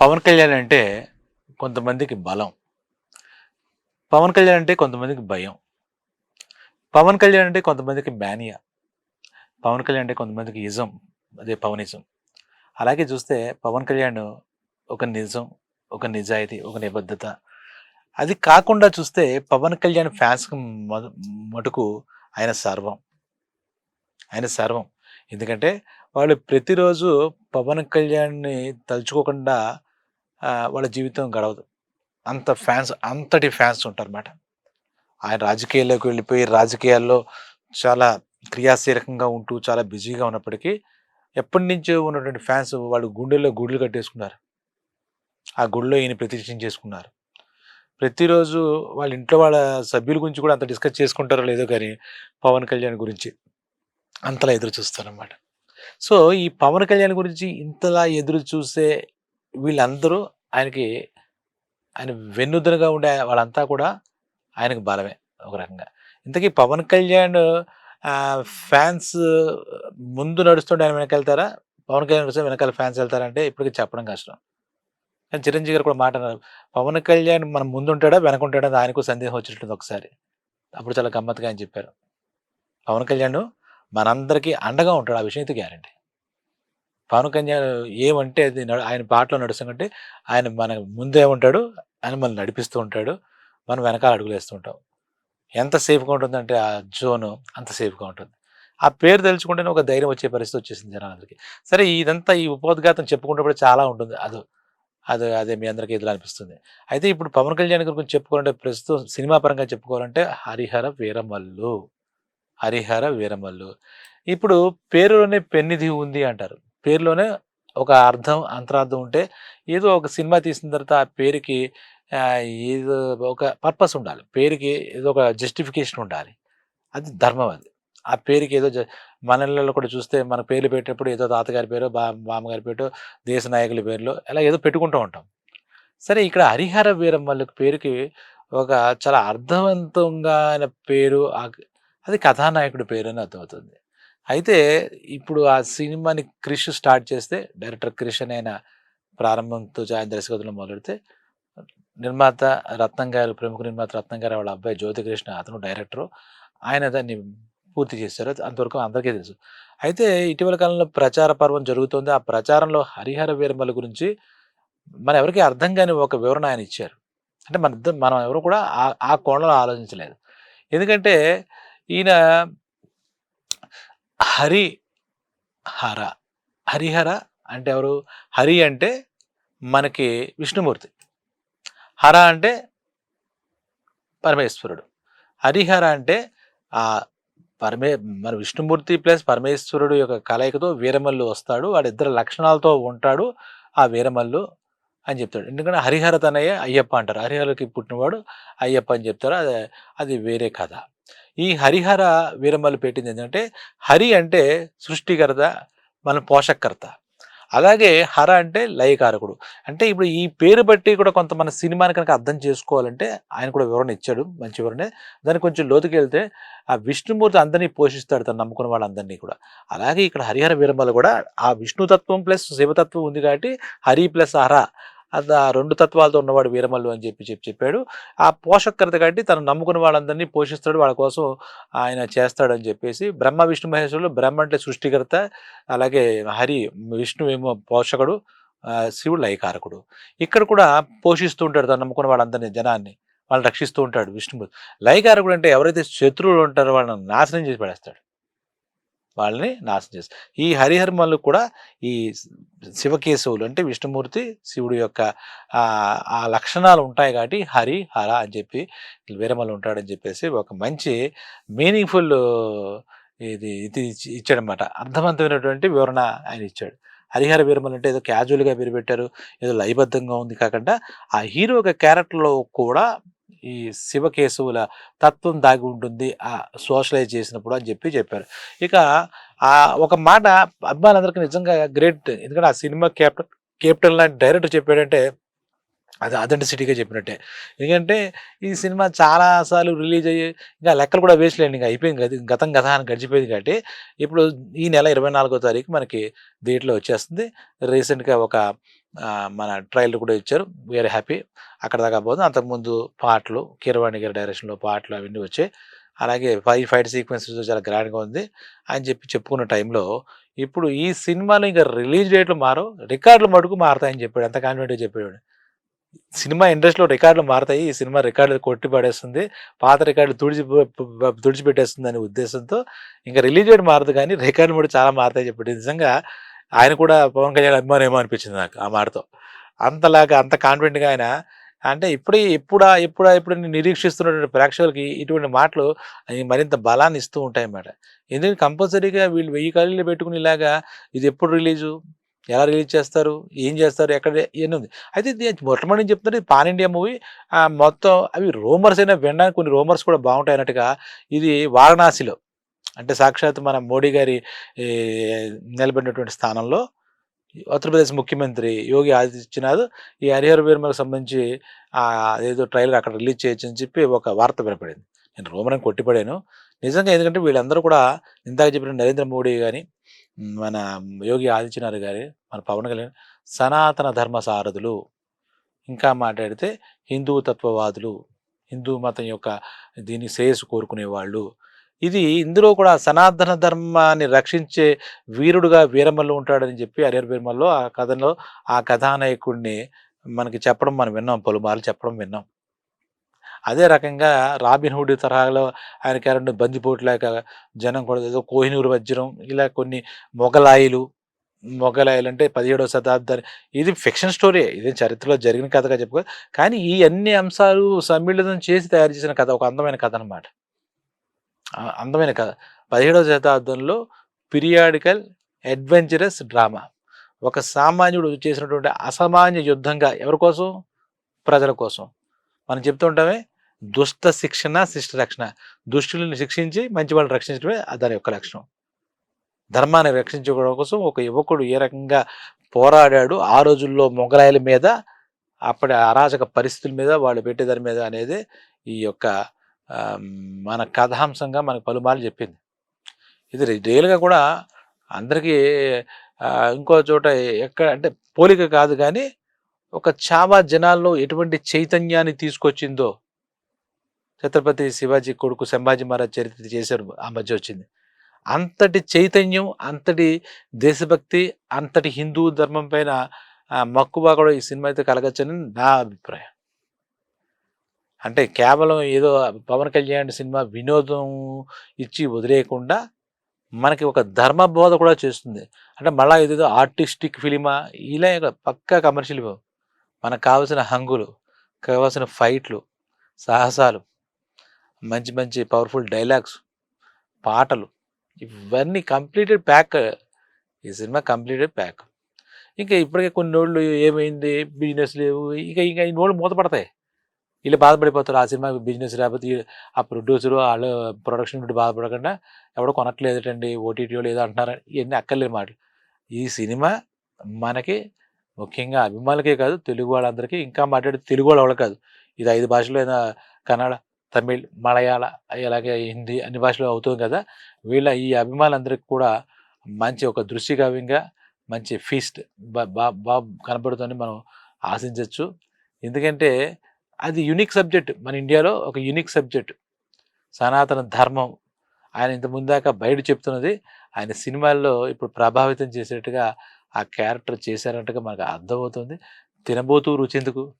పవన్ కళ్యాణ్ అంటే కొంతమందికి బలం. పవన్ కళ్యాణ్ అంటే కొంతమందికి భయం. పవన్ కళ్యాణ్ అంటే కొంతమందికి మేనియా పవన్ కళ్యాణ్ అంటే కొంతమందికి ఇజం. అదే పవనిజం. అలాగే చూస్తే పవన్ కళ్యాణ్ ఒక నిజం ఒక నిజాయితీ ఒక నిబద్ధత. అది కాకుండా చూస్తే పవన్ కళ్యాణ్ ఫ్యాన్స్కి మటుకు ఆయన సర్వం. ఆయన సర్వం. ఎందుకంటే వాళ్ళు ప్రతిరోజు పవన్ కళ్యాణ్ని తలుచుకోకుండా వాళ్ళ జీవితం గడవదు. అంత ఫ్యాన్స్ అంతటి ఫ్యాన్స్ ఉంటారన్నమాట. ఆయన రాజకీయాల్లోకి వెళ్ళిపోయి రాజకీయాల్లో చాలా క్రియాశీలకంగా ఉంటూ చాలా బిజీగా ఉన్నప్పటికీ ఎప్పటి నుంచో ఉన్నటువంటి ఫ్యాన్స్ వాళ్ళు గుండెల్లో గుడ్లు కట్టేసుకున్నారు. ఆ గుడిలో ఈయన ప్రతిష్ఠం చేసుకున్నారు. ప్రతిరోజు వాళ్ళ ఇంట్లో వాళ్ళ సభ్యుల గురించి కూడా అంత డిస్కస్ చేసుకుంటారో లేదో కానీ పవన్ కళ్యాణ్ గురించి అంతలా ఎదురు చూస్తారన్నమాట. సో ఈ పవన్ కళ్యాణ్ గురించి ఇంతలా ఎదురు చూసే వీళ్ళందరూ ఆయనకి ఆయన వెన్నుదనుగా ఉండే వాళ్ళంతా కూడా ఆయనకు బలమే ఒక రకంగా. ఇంతకీ పవన్ కళ్యాణ్ ఫ్యాన్స్ ముందు నడుస్తుంటే ఆయన వెనకెళ్తారా? పవన్ కళ్యాణ్ నడుస్తే వెనకాల ఫ్యాన్స్ వెళ్తారంటే ఇప్పటికీ చెప్పడం కష్టం. కానీ చిరంజీవి గారు కూడా మాట అన్నారు పవన్ కళ్యాణ్ మనం ముందు ఉంటాడా వెనక ఉంటాడా అని ఆయనకు సందేహం వచ్చినట్టుంది ఒకసారి. అప్పుడు చాలా గమ్మత్తుగా ఆయన చెప్పారు. పవన్ కళ్యాణ్ మనందరికీ అండగా ఉంటాడు ఆ విషయం అయితే గ్యారంటీ. పవన్ కళ్యాణ్ ఏమంటే అది నడు- ఆయన పాటలో నడుస్తుంటే ఆయన మన ముందే ఉంటాడు ఆయన మనల్ని నడిపిస్తూ ఉంటాడు మనం వెనకాల అడుగులేస్తూ ఉంటాం. ఎంత సేఫ్గా ఉంటుందంటే ఆ జోను అంత సేఫ్గా ఉంటుంది. ఆ పేరు తెలుసుకుంటేనే ఒక ధైర్యం వచ్చే పరిస్థితి వచ్చేసింది జనాలందరికీ. సరే ఇదంతా ఈ ఉపోద్ఘాతం చెప్పుకుంటే చాలా ఉంటుంది. అది అది అదే మీ అందరికీ ఎదురు అనిపిస్తుంది. అయితే ఇప్పుడు పవన్ కళ్యాణ్ గురించి చెప్పుకోవాలంటే ప్రస్తుతం సినిమా పరంగా చెప్పుకోవాలంటే హరిహర వీరమల్లు. హరిహర వీరమల్లు. ఇప్పుడు పేరులోనే పెన్నిధి ఉంది అంటారు. పేరులోనే ఒక అర్థం అంతరార్థం ఉంటే ఏదో ఒక సినిమా తీసిన తర్వాత ఆ పేరుకి ఏదో ఒక పర్పస్ ఉండాలి. పేరుకి ఏదో ఒక జస్టిఫికేషన్ ఉండాలి. అది ధర్మం అది. ఆ పేరుకి ఏదో జ- మన ఇళ్ళలో కూడా చూస్తే మన పేర్లు పెట్టేటప్పుడు ఏదో తాతగారి పేరు బా బామ్మగారి పేరు దేశ నాయకుల పేర్లు అలా ఏదో పెట్టుకుంటూ ఉంటాం. సరే ఇక్కడ హరిహర వాళ్ళకి పేరుకి ఒక చాలా అర్థవంతంగా పేరు ఆ- అది కథానాయకుడి పేరు అని అర్థమవుతుంది. అయితే ఇప్పుడు ఆ సినిమాని క్రిష్ స్టార్ట్ చేస్తే డైరెక్టర్ క్రిష్ అయిన ప్రారంభంతో ఆయన దర్శకత్వంలో మొదలెడితే నిర్మాత రత్నం గారు ప్రముఖ నిర్మాత రత్నం గారు వాళ్ళ అబ్బాయి జ్యోతికృష్ణ అతను డైరెక్టరు. ఆయన దాన్ని పూర్తి చేశారు. అంతవరకు అందరికీ తెలుసు. అయితే ఇటీవల కాలంలో ప్రచార పర్వం జరుగుతుంది. ఆ ప్రచారంలో హరిహర వీరమల గురించి మన ఎవరికి అర్థం కాని ఒక వివరణ ఆయన ఇచ్చారు. అంటే మన మనం ఎవరు కూడా ఆ ఆ కోణంలో ఆలోచించలేదు. ఎందుకంటే ఈయన హరి హర. హరిహర అంటే ఎవరు? హరి అంటే మనకి విష్ణుమూర్తి. హర అంటే పరమేశ్వరుడు. హరిహర అంటే ఆ పరమే మన విష్ణుమూర్తి ప్లస్ పరమేశ్వరుడు యొక్క కలయికతో వీరమల్లు వస్తాడు. వాడిద్దరు లక్షణాలతో ఉంటాడు ఆ వీరమల్లు అని చెప్తాడు. ఎందుకంటే హరిహర తనయ్య అయ్యప్ప అంటారు. హరిహరకి పుట్టినవాడు అయ్యప్ప అని చెప్తారు. అది అది వేరే కథ. ఈ హరిహర వీరమ్మలు పెట్టింది ఏంటంటే హరి అంటే సృష్టికర్త మన పోషకర్త. అలాగే హర అంటే లయకారకుడు. అంటే ఇప్పుడు ఈ పేరు బట్టి కూడా కొంత మన సినిమాని కనుక అర్థం చేసుకోవాలంటే ఆయన కూడా వివరణ ఇచ్చాడు మంచి వివరణ. దానికి కొంచెం లోతుకి వెళ్తే ఆ విష్ణుమూర్తి అందరినీ పోషిస్తాడు తను నమ్ముకున్న వాళ్ళందరినీ కూడా. అలాగే ఇక్కడ హరిహర వీరమ్మలు కూడా ఆ విష్ణుతత్వం ప్లస్ శివతత్వం ఉంది కాబట్టి హరి ప్లస్ హర అది ఆ రెండు తత్వాలతో ఉన్నవాడు వీరమల్లు అని చెప్పి చెప్పి చెప్పాడు. ఆ పోషకరత కట్టి తను నమ్ముకున్న వాళ్ళందరినీ పోషిస్తాడు వాళ్ళ కోసం ఆయన చేస్తాడని చెప్పేసి బ్రహ్మ విష్ణు మహేశ్వరులు బ్రహ్మ అంటే సృష్టికర్త అలాగే హరి విష్ణు ఏమో పోషకుడు శివుడు లయకారకుడు. ఇక్కడ కూడా పోషిస్తూ ఉంటాడు తను నమ్ముకున్న వాళ్ళందరినీ జనాన్ని. వాళ్ళని రక్షిస్తూ ఉంటాడు విష్ణుమూర్తి. లయకారకుడు అంటే ఎవరైతే శత్రువులు ఉంటారో వాళ్ళని నాశనం చేసి పడేస్తాడు. వాళ్ళని నాశనం చేస్తారు ఈ హరిహర్మలు కూడా ఈ శివకేశవులు అంటే విష్ణుమూర్తి శివుడు యొక్క ఆ లక్షణాలు ఉంటాయి కాబట్టి హరి హర అని చెప్పి వీరమలు ఉంటాడని చెప్పేసి ఒక మంచి మీనింగ్ఫుల్ ఇది ఇది ఇచ్చాడనమాట అర్థవంతమైనటువంటి వివరణ ఆయన ఇచ్చాడు. హరిహర వీరమల్ అంటే ఏదో క్యాజువల్గా పేరు పెట్టారు ఏదో లయబద్ధంగా ఉంది కాకుండా ఆ హీరో ఒక క్యారెక్టర్లో కూడా ఈ శివకేశవుల తత్వం దాగి ఉంటుంది. ఆ సోషలైజ్ చేసినప్పుడు అని చెప్పి చెప్పారు. ఇక ఆ ఒక మాట అభిమానులందరికీ నిజంగా గ్రేట్. ఎందుకంటే ఆ సినిమా కెప్టెన్ కెప్టెన్ లాంటి డైరెక్టర్ చెప్పాడంటే అది అథెంటిసిటీగా చెప్పినట్టే. ఎందుకంటే ఈ సినిమా చాలాసార్లు రిలీజ్ అయ్యి ఇంకా లెక్కలు కూడా వేసలేండి ఇంకా అయిపోయింది గతం గత అని గడిచిపోయింది కాబట్టి ఇప్పుడు ఈ నెల ఇరవై నాలుగో తారీఖు మనకి థియేటర్లో వచ్చేస్తుంది. రీసెంట్గా ఒక మన ట్రైలర్ కూడా ఇచ్చారు. వీఆర్ హ్యాపీ అక్కడ దాకా పోతుంది అంతకుముందు పాటలు కీరవాణి గారి డైరెక్షన్లో పాటలు అవన్నీ వచ్చాయి. అలాగే ఫైవ్ ఫైట్ సీక్వెన్స్ చాలా గ్రాండ్గా ఉంది అని చెప్పి చెప్పుకున్న టైంలో ఇప్పుడు ఈ సినిమాలు ఇంకా రిలీజ్ డేట్లు మారో రికార్డులు మటుకు మారుతాయని చెప్పాడు. అంత కాన్ఫిడెంట్గా చెప్పాడు సినిమా ఇండస్ట్రీలో రికార్డులు మారుతాయి. ఈ సినిమా రికార్డులు కొట్టి పడేస్తుంది. పాత రికార్డులు తుడిచి తుడిచిపెట్టేస్తుంది అనే ఉద్దేశంతో ఇంకా రిలీజ్ డేట్ మారదు కానీ రికార్డులు కూడా చాలా మారుతాయి చెప్పాడు. నిజంగా ఆయన కూడా పవన్ కళ్యాణ్ అభిమానం ఏమో అనిపించింది నాకు ఆ మాటతో. అంతలాగా అంత కాన్ఫిడెంట్గా ఆయన అంటే ఇప్పుడే ఎప్పుడా ఎప్పుడా ఇప్పుడు నిరీక్షిస్తున్నటువంటి ప్రేక్షకులకి ఇటువంటి మాటలు మరింత బలాన్ని ఇస్తూ ఉంటాయి అన్నమాట. ఎందుకంటే కంపల్సరీగా వీళ్ళు వెయ్యి ఖాళీలు పెట్టుకుని ఇలాగా ఇది ఎప్పుడు రిలీజు ఎలా రిలీజ్ చేస్తారు ఏం చేస్తారు ఎక్కడ ఇవన్నీ ఉంది. అయితే ఇది మొట్టమొదటి చెప్తున్నారు ఇది పాన్ ఇండియా మూవీ. మొత్తం అవి రోమర్స్ అయినా వినడానికి కొన్ని రోమర్స్ కూడా బాగుంటాయి అన్నట్టుగా ఇది వారణాసిలో. అంటే సాక్షాత్ మన మోడీ గారి నిలబడినటువంటి స్థానంలో ఉత్తరప్రదేశ్ ముఖ్యమంత్రి యోగి ఆదిత్యనాథ్ ఈ హరిహర వీరమలకు సంబంధించి ఏదో ట్రైలర్ అక్కడ రిలీజ్ చేయొచ్చు అని చెప్పి ఒక వార్త వినపడింది. నేను రోమనం కొట్టిపడాను. నిజంగా ఎందుకంటే వీళ్ళందరూ కూడా ఇందాక చెప్పిన నరేంద్ర మోడీ కానీ మన యోగి ఆదిత్యనాథ్ గారి మన పవన్ కళ్యాణ్ సనాతన ధర్మ సారథులు. ఇంకా మాట్లాడితే హిందూ తత్వవాదులు హిందూ మతం యొక్క దీన్ని శ్రేయస్సు కోరుకునే వాళ్ళు ఇది ఇందులో కూడా సనాతన ధర్మాన్ని రక్షించే వీరుడుగా వీరమల్లు ఉంటాడని చెప్పి హరిహర వీరమల్లో ఆ కథలో ఆ కథానాయకుడిని మనకి చెప్పడం మనం విన్నాం పలుమార్లు చెప్పడం విన్నాం. అదే రకంగా రాబిన్ హుడ్ తరహాలో ఆయన క్యారెక్టర్ బందిపోట్లాక జనం కూడా ఏదో కోహినూరు వజ్రం ఇలా కొన్ని మొఘలాయిలు మొఘలాయలు అంటే పదిహేడవ శతాబ్దాన్ని ఇది ఫిక్షన్ స్టోరీ ఇది చరిత్రలో జరిగిన కథగా చెప్పుకో కానీ ఈ అన్ని అంశాలు సమ్మిళితం చేసి తయారు చేసిన కథ ఒక అందమైన కథ అనమాట అందమైన కథ. పదిహేడవ శతాబ్దంలో పీరియాడికల్ అడ్వెంచరస్ డ్రామా. ఒక సామాన్యుడు చేసినటువంటి అసామాన్య యుద్ధంగా ఎవరి కోసం? ప్రజల కోసం. మనం చెప్తుంటామే దుష్ట శిక్షణ శిష్ట రక్షణ. దుష్టులను శిక్షించి మంచి వాళ్ళని రక్షించడమే దాని యొక్క లక్షణం. ధర్మాన్ని రక్షించుకోవడం కోసం ఒక యువకుడు ఏ రకంగా పోరాడాడు ఆ రోజుల్లో మొగలాయిల మీద అప్పటి అరాచక పరిస్థితుల మీద వాళ్ళు పెట్టేదాని మీద అనేది ఈ యొక్క మన కథాంశంగా మనకు పలుమార్లు చెప్పింది. ఇది రియల్గా కూడా అందరికీ ఇంకో చోట ఎక్కడ అంటే పోలిక కాదు కానీ ఒక చావా జనాల్లో ఎటువంటి చైతన్యాన్ని తీసుకొచ్చిందో ఛత్రపతి శివాజీ కొడుకు సంభాజీ మహారాజ్ చరిత్ర చేశారు ఆ మధ్య వచ్చింది. అంతటి చైతన్యం అంతటి దేశభక్తి అంతటి హిందూ ధర్మం పైన మక్కువ కూడా ఈ సినిమా అయితే కలగచ్చని నా అభిప్రాయం. అంటే కేవలం ఏదో పవన్ కళ్యాణ్ సినిమా వినోదం ఇచ్చి వదిలేయకుండా మనకి ఒక ధర్మ బోధ కూడా చేస్తుంది. అంటే మళ్ళీ ఏదేదో ఆర్టిస్టిక్ ఫిలిమా ఇలా పక్కా కమర్షియల్ మనకు కావాల్సిన హంగులు కావాల్సిన ఫైట్లు సాహసాలు మంచి మంచి పవర్ఫుల్ డైలాగ్స్ పాటలు ఇవన్నీ కంప్లీటెడ్ ప్యాక్. ఈ సినిమా కంప్లీటెడ్ ప్యాక్. ఇంకా ఇప్పటికే కొన్ని రోజులు ఏమైంది? బిజినెస్ లేవు. ఇక ఇంకా ఈ నోళ్ళు మూతపడతాయి. వీళ్ళు బాధపడిపోతారు. ఆ సినిమా బిజినెస్ లేకపోతే ఆ ప్రొడ్యూసరు వాళ్ళు ప్రొడక్షన్ నుండి బాధపడకుండా ఎవడో కొనట్లేదటండి ఓటీటీలో లేదో అంటున్నారు ఇవన్నీ అక్కర్లేని మాటలు. ఈ సినిమా మనకి ముఖ్యంగా అభిమానులకే కాదు తెలుగు వాళ్ళందరికీ ఇంకా మాట్లాడే తెలుగు వాళ్ళు కాదు. ఇది ఐదు భాషలు అయినా కన్నడ తమిళ్ మలయాళ అలాగే హిందీ అన్ని భాషలు అవుతుంది కదా. వీళ్ళ ఈ అభిమానులందరికీ కూడా మంచి ఒక దృశ్యకావ్యంగా మంచి ఫీస్ట్ బా బా కనబడుతుందని మనం ఆశించవచ్చు ఎందుకంటే అది యునిక్ సబ్జెక్ట్ మన ఇండియాలో ఒక యునిక్ సబ్జెక్ట్ సనాతన ధర్మం. ఆయన ఇంత ముందాక బయట చెప్తున్నది. ఆయన సినిమాల్లో ఇప్పుడు ప్రభావితం చేసేట్టుగా ఆ క్యారెక్టర్ చేశారంటగా మనకు అర్థమవుతుంది. తినబోతూ రుచెందుకు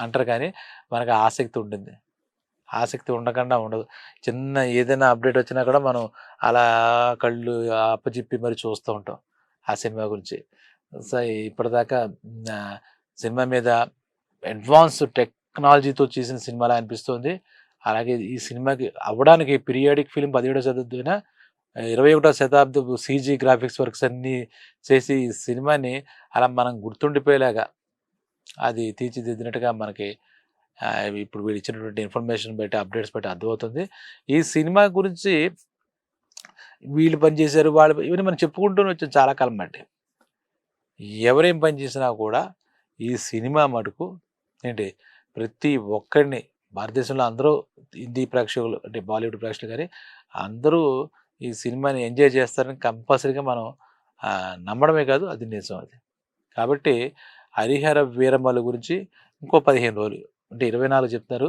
అంటారు కానీ మనకు ఆసక్తి ఉంటుంది ఆసక్తి ఉండకుండా ఉండదు. చిన్న ఏదైనా అప్డేట్ వచ్చినా కూడా మనం అలా కళ్ళు అప్పచెప్పి మరి చూస్తూ ఉంటాం ఆ సినిమా గురించి. సో ఇప్పటిదాకా సినిమా మీద అడ్వాన్స్ టెక్ టెక్నాలజీతో చేసిన సినిమాలా అనిపిస్తుంది. అలాగే ఈ సినిమాకి అవ్వడానికి పీరియాడిక్ ఫిలిం పదిహేడో శతాబ్దమైన ఇరవై ఒకటో శతాబ్దపు సీజీ గ్రాఫిక్స్ వర్క్స్ అన్నీ చేసి ఈ సినిమాని అలా మనం గుర్తుండిపోయేలాగా అది తీర్చిదిద్దినట్టుగా మనకి ఇప్పుడు వీళ్ళు ఇచ్చినటువంటి ఇన్ఫర్మేషన్ బట్టి అప్డేట్స్ బట్టి అర్థమవుతుంది. ఈ సినిమా గురించి వీళ్ళు పనిచేశారు వాళ్ళు ఇవన్నీ మనం చెప్పుకుంటూనే వచ్చాం చాలా కాలం బట్టి ఎవరేం పని చేసినా కూడా ఈ సినిమా మటుకు ఏంటి ప్రతి ఒక్కరిని భారతదేశంలో అందరూ హిందీ ప్రేక్షకులు అంటే బాలీవుడ్ ప్రేక్షకులు కానీ అందరూ ఈ సినిమాని ఎంజాయ్ చేస్తారని కంపల్సరీగా మనం నమ్మడమే కాదు అది నిజం అది. కాబట్టి హరిహర వీరమ్మల గురించి ఇంకో పదిహేను రోజులు అంటే ఇరవై నాలుగు చెప్తున్నారు.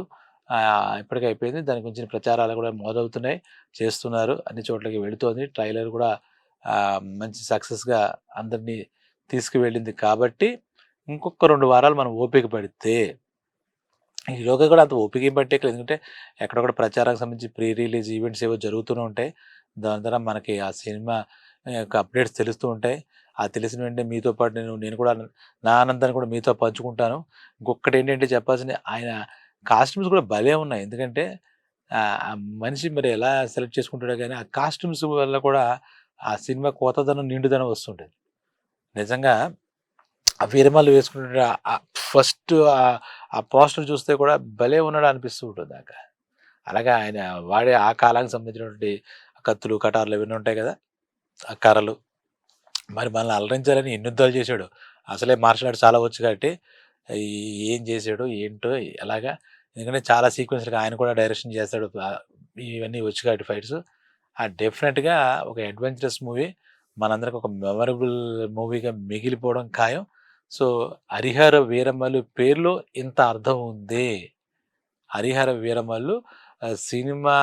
ఇప్పటికే అయిపోయింది. దాని గురించి ప్రచారాలు కూడా మొదలవుతున్నాయి చేస్తున్నారు అన్ని చోట్లకి వెళుతోంది. ట్రైలర్ కూడా మంచి సక్సెస్గా అందరినీ తీసుకువెళ్ళింది. కాబట్టి ఇంకొక రెండు వారాలు మనం ఓపిక పడితే ఈలోగా కూడా అంత ఓపిక ఏం పట్టే ఎందుకంటే ఎక్కడొక్కడ ప్రచారానికి సంబంధించి ప్రీ రిలీజ్ ఈవెంట్స్ ఏవో జరుగుతూనే ఉంటాయి. దాని ద్వారా మనకి ఆ సినిమా యొక్క అప్డేట్స్ తెలుస్తూ ఉంటాయి. ఆ తెలిసిన వెంటనే మీతో పాటు నేను నేను కూడా నా ఆనందాన్ని కూడా మీతో పంచుకుంటాను. ఇంకొకటి ఏంటంటే చెప్పాల్సిన ఆయన కాస్ట్యూమ్స్ కూడా భలే ఉన్నాయి. ఎందుకంటే ఆ మనిషి మరి ఎలా సెలెక్ట్ చేసుకుంటాడో కానీ ఆ కాస్ట్యూమ్స్ వల్ల కూడా ఆ సినిమా కోతదనం నిండుదనం వస్తుంటుంది. నిజంగా ఆ వీరమల్లు వేసుకుంటే ఫస్ట్ ఆ పోస్టర్ చూస్తే కూడా భలే ఉన్నాడు అనిపిస్తూ ఉంటుంది దాకా. అలాగే ఆయన వాడే ఆ కాలానికి సంబంధించినటువంటి కత్తులు కటార్లు ఇవన్నీ ఉంటాయి కదా ఆ కర్రలు. మరి మనల్ని అలరించాలని ఎన్ని యుద్ధాలు చేశాడు. అసలే మార్షల్ ఆర్ట్స్ చాలా వచ్చు కాబట్టి ఏం చేశాడు ఏంటో ఎలాగా ఎందుకంటే చాలా సీక్వెన్స్గా ఆయన కూడా డైరెక్షన్ చేస్తాడు. ఇవన్నీ వచ్చు కాబట్టి ఫైట్స్. ఆ డెఫినెట్గా ఒక అడ్వెంచరస్ మూవీ మనందరికి ఒక మెమరబుల్ మూవీగా మిగిలిపోవడం ఖాయం. సో హరిహర వీరమల్లు పేరులో ఇంత అర్థం ఉంది. హరిహర వీరమల్లు సినిమా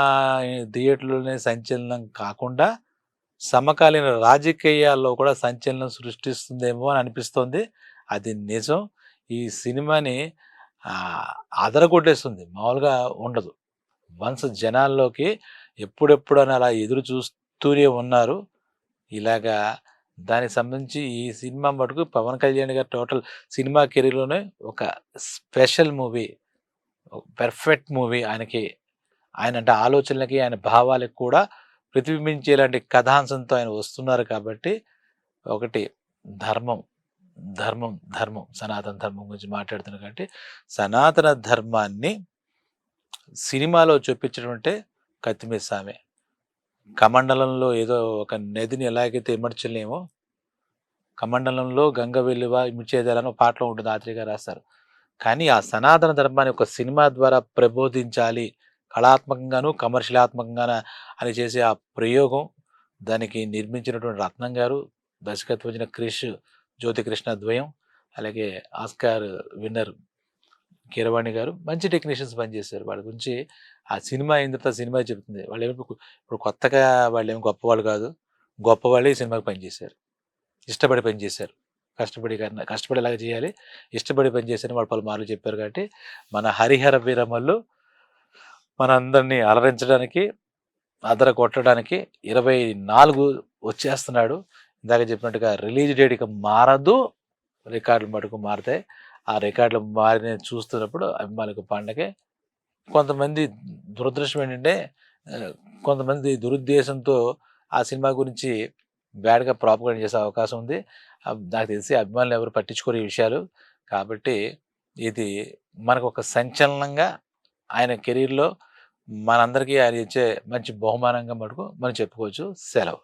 థియేటర్లోనే సంచలనం కాకుండా సమకాలీన రాజకీయాల్లో కూడా సంచలనం సృష్టిస్తుందేమో అని అనిపిస్తోంది. అది నిజం. ఈ సినిమాని అదరగొట్టేస్తుంది. మామూలుగా ఉండదు. వన్స్ జనాల్లోకి ఎప్పుడెప్పుడని అలా ఎదురు చూస్తూనే ఉన్నారు. ఇలాగా దానికి సంబంధించి ఈ సినిమా మటుకు పవన్ కళ్యాణ్ గారు టోటల్ సినిమా కెరీర్లోనే ఒక స్పెషల్ మూవీ పెర్ఫెక్ట్ మూవీ ఆయనకి. ఆయన అంటే ఆలోచనలకి ఆయన భావాలకు కూడా ప్రతిబింబించేలాంటి కథాంశంతో ఆయన వస్తున్నారు కాబట్టి ఒకటి ధర్మం ధర్మం ధర్మం సనాతన ధర్మం గురించి మాట్లాడుతున్నారు కాబట్టి సనాతన ధర్మాన్ని సినిమాలో చూపించడం కత్తిమీద స్వామి. కమండలంలో ఏదో ఒక నదిని ఎలాగైతే ఇమర్చలేమో కమండలంలో గంగ వెలువ ఇమిడ్చేదాలని ఒక పాటలో ఉంటుంది ఆత్రిగా రాస్తారు. కానీ ఆ సనాతన ధర్మాన్ని ఒక సినిమా ద్వారా ప్రబోధించాలి కళాత్మకంగాను కమర్షియలాత్మకంగాను అని చేసే ఆ ప్రయోగం దానికి నిర్మించినటువంటి రత్నం గారు దర్శకత్వం వచ్చిన క్రిష్ జ్యోతి కృష్ణ ద్వయం అలాగే ఆస్కార్ విన్నర్ కీరవాణి గారు మంచి టెక్నీషియన్స్ పనిచేశారు. వాళ్ళ గురించి ఆ సినిమా అయిన తర్వాత సినిమా చెబుతుంది వాళ్ళు ఏమి ఇప్పుడు కొత్తగా వాళ్ళు ఏమి గొప్పవాళ్ళు కాదు. గొప్పవాళ్ళే ఈ సినిమాకి పనిచేశారు. ఇష్టపడి పనిచేశారు. కష్టపడి కన్నా కష్టపడేలాగా చేయాలి. ఇష్టపడి పనిచేశారని వాళ్ళు పలుమార్లు చెప్పారు కాబట్టి మన హరిహర వీరమల్లు మనందరినీ అలరించడానికి అదర కొట్టడానికి ఇరవై నాలుగు వచ్చేస్తున్నాడు. ఇందాక చెప్పినట్టుగా రిలీజ్ డేట్ ఇక మారదు. రికార్డులు మటుకు మారుతాయి. ఆ రికార్డులు మారిన చూస్తున్నప్పుడు అభిమానులకు పండగే. కొంతమంది దురదృష్టం ఏంటంటే కొంతమంది దురుద్దేశంతో ఆ సినిమా గురించి బ్యాడ్గా ప్రాపగండ చేసే అవకాశం ఉంది. నాకు తెలిసి అభిమానులు ఎవరు పట్టించుకోరు ఈ విషయాలు. కాబట్టి ఇది మనకు ఒక సంచలనంగా ఆయన కెరీర్లో మనందరికీ ఆయన ఇచ్చే మంచి బహుమానంగా మటుకు మనం చెప్పుకోవచ్చు. సెలవు.